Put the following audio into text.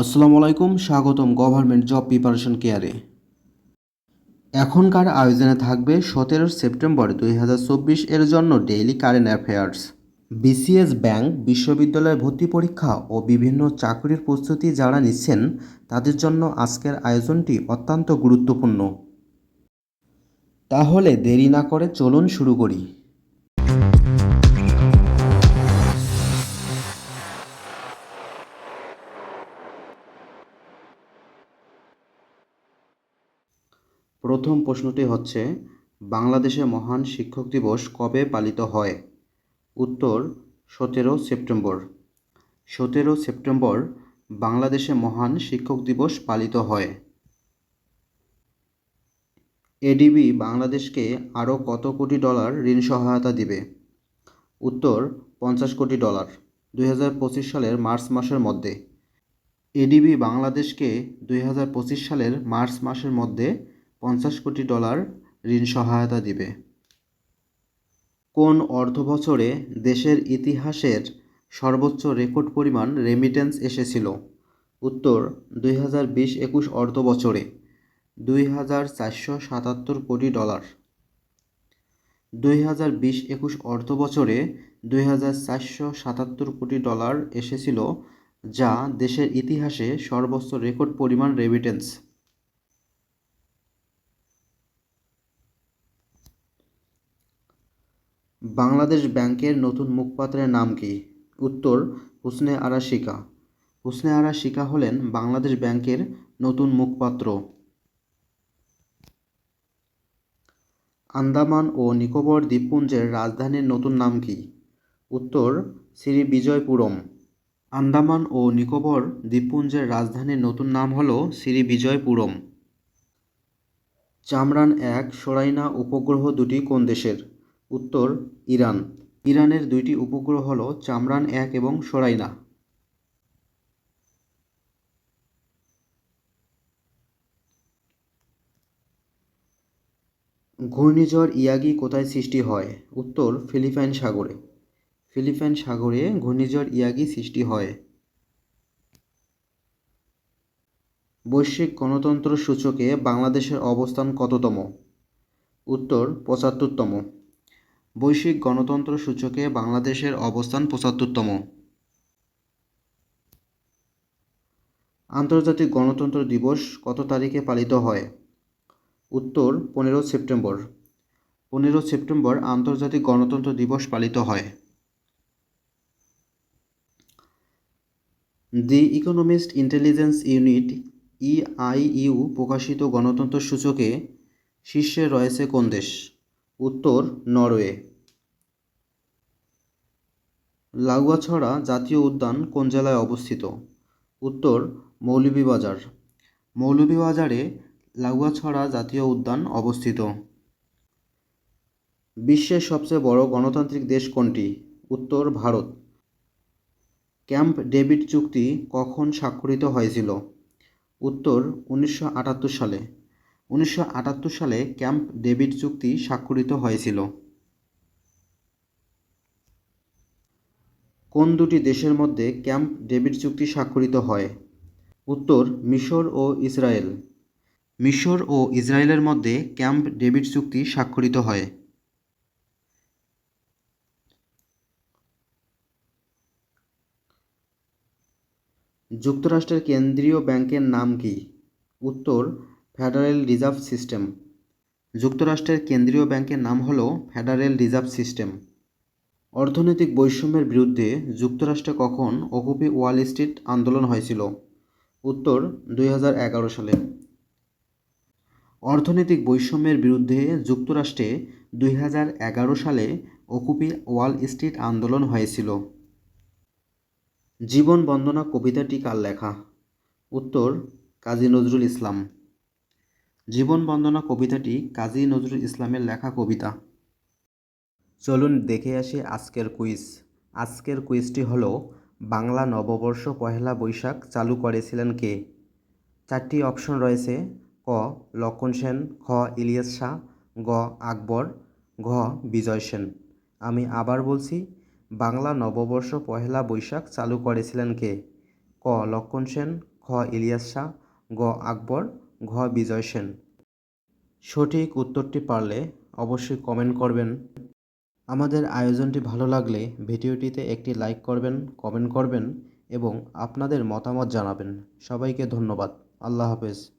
আসসালামু আলাইকুম, স্বাগতম গভর্নমেন্ট জব প্রিপারেশন কেয়ারে এখনকার আয়োজনে থাকবে সতেরো সেপ্টেম্বর দুই হাজার চব্বিশ এর জন্য daily current affairs BCS bank বিশ্ববিদ্যালয়ে ভর্তি পরীক্ষা ও বিভিন্ন চাকরির প্রস্তুতি যারা নিচ্ছেন, তাদের জন্য আজকের আয়োজনটি অত্যন্ত গুরুত্বপূর্ণ। তাহলে দেরি না করে চলুন শুরু করি। প্রথম প্রশ্নটি হচ্ছে, বাংলাদেশে মহান শিক্ষক দিবস কবে পালিত হয়? উত্তর, সতেরো সেপ্টেম্বর। সতেরো সেপ্টেম্বর, বাংলাদেশে মহান শিক্ষক দিবস পালিত হয়। এডিবি বাংলাদেশকে আরও কত কোটি ডলার ঋণ সহায়তা দিবে? উত্তর, পঞ্চাশ কোটি ডলার, দুই হাজার পঁচিশ সালের মার্চ মাসের মধ্যে। এডিবি বাংলাদেশকে দুই হাজার পঁচিশ সালের মার্চ মাসের মধ্যে পঞ্চাশ কোটি ডলার ঋণ সহায়তা দিবে। কোন অর্ধ বছরে দেশের ইতিহাসের সর্বোচ্চ রেকর্ড পরিমাণ রেমিটেন্স এসেছিল? উত্তর, দুই হাজার বিশ একুশ অর্থ বছরে দুই হাজার চারশো সাতাত্তর কোটি ডলার। দুই হাজার বিশ একুশ অর্থ বছরে দুই হাজার চারশো সাতাত্তর কোটি ডলার এসেছিল যা দেশের ইতিহাসে সর্বোচ্চ রেকর্ড পরিমাণ রেমিটেন্স বাংলাদেশ ব্যাংকের নতুন মুখপাত্রের নাম কি? উত্তর, হুসনে আরা শিকা। হুসনে আরা শিকা হলেন বাংলাদেশ ব্যাংকের নতুন মুখপাত্র। আন্দামান ও নিকোবর দ্বীপপুঞ্জের রাজধানীর নতুন নাম কি? উত্তর, শ্রী বিজয়পুরম। আন্দামান ও নিকোবর দ্বীপপুঞ্জের রাজধানীর নতুন নাম হল শ্রী বিজয়পুরম। চামরান এক সরাইনা উপগ্রহ দুটি কোন দেশের? উত্তর, ইরান। ইরানের দুইটি উপগ্রহ হল চামরান এক এবং সোরাইনা। ঘূর্ণিঝড় ইয়াগি কোথায় সৃষ্টি হয়? উত্তর, ফিলিপাইন সাগরে। ফিলিপাইন সাগরে ঘূর্ণিঝড় ইয়াগি সৃষ্টি হয়। বৈশ্বিক গণতন্ত্র সূচকে বাংলাদেশের অবস্থান কততম? উত্তর, পঁচাত্তরতম। বৈশ্বিক গণতন্ত্র সূচকে বাংলাদেশের অবস্থান পঁচাত্তরতম। আন্তর্জাতিক গণতন্ত্র দিবস কত তারিখে পালিত হয়? উত্তর, পনেরো সেপ্টেম্বর। পনেরো সেপ্টেম্বর আন্তর্জাতিক গণতন্ত্র দিবস পালিত হয়। The Economist Intelligence Unit EIU প্রকাশিত গণতন্ত্র সূচকে শীর্ষে রয়েছে কোন দেশ? উত্তর, নরওয়ে। লাগুয়াছড়া জাতীয় উদ্যান কোন জেলায় অবস্থিত? উত্তর, মৌলভীবাজার। মৌলভীবাজারে লাগুয়াছড়া জাতীয় উদ্যান অবস্থিত। বিশ্বের সবচেয়ে বড় গণতান্ত্রিক দেশ কোনটি? উত্তর, ভারত। ক্যাম্প ডেভিড চুক্তি কখন স্বাক্ষরিত হয়েছিল? উত্তর, উনিশশো আটাত্তর সালে। উনিশশো আটাত্তর সালে ক্যাম্প ডেভিড চুক্তি স্বাক্ষরিত হয়েছিল। কোন দুটি দেশের মধ্যে ক্যাম্প ডেভিড চুক্তি স্বাক্ষরিত হয়? উত্তর, মিশর ও ইসরায়েল। মিশর ও ইসরায়েলের মধ্যে ক্যাম্প ডেভিড চুক্তি স্বাক্ষরিত হয়। যুক্তরাষ্ট্রের কেন্দ্রীয় ব্যাংকের নাম কি? উত্তর ফেডারেল রিজার্ভ সিস্টেম। যুক্তরাষ্ট্রের কেন্দ্রীয় ব্যাংকের নাম হল ফেডারেল রিজার্ভ সিস্টেম। অর্থনৈতিক বৈষম্যের বিরুদ্ধে যুক্তরাষ্ট্রে কখন অকুপি ওয়াল স্ট্রিট আন্দোলন হয়েছিল? উত্তর, দুই হাজার এগারো সালে। অর্থনৈতিক বৈষম্যের বিরুদ্ধে যুক্তরাষ্ট্রে দুই হাজার এগারো সালে অকুপি ওয়াল স্ট্রিট আন্দোলন হয়েছিল। জীবন বন্দনা কবিতাটি কার লেখা? উত্তর, কাজী নজরুল ইসলাম। জীবন বন্দনা কবিতাটি কাজী নজরুল ইসলামের লেখা কবিতা। চলুন দেখে আসি আজকের কুইজ। আজকের কুইজটি হল, বাংলা নববর্ষ পহেলা বৈশাখ চালু করেছিলেন কে? চারটি অপশন রয়েছে। ক, লক্ষণ সেন, খ, ইলিয়াস শাহ, গ, আকবর, ঘ, বিজয় সেন। আমি আবার বলছি, বাংলা নববর্ষ পহেলা বৈশাখ চালু করেছিলেন কে? ক, লক্ষণ সেন, খ, ইলিয়াস শাহ, গ, আকবর ঘ. বিজয় সেন। সঠিক উত্তরটি পারলে অবশ্যই কমেন্ট করবেন। আমাদের আয়োজনটি ভালো লাগলে ভিডিওটিতে একটি লাইক করবেন, কমেন্ট করবেন এবং আপনাদের মতামত জানাবেন। সবাইকে ধন্যবাদ। আল্লাহ হাফেজ।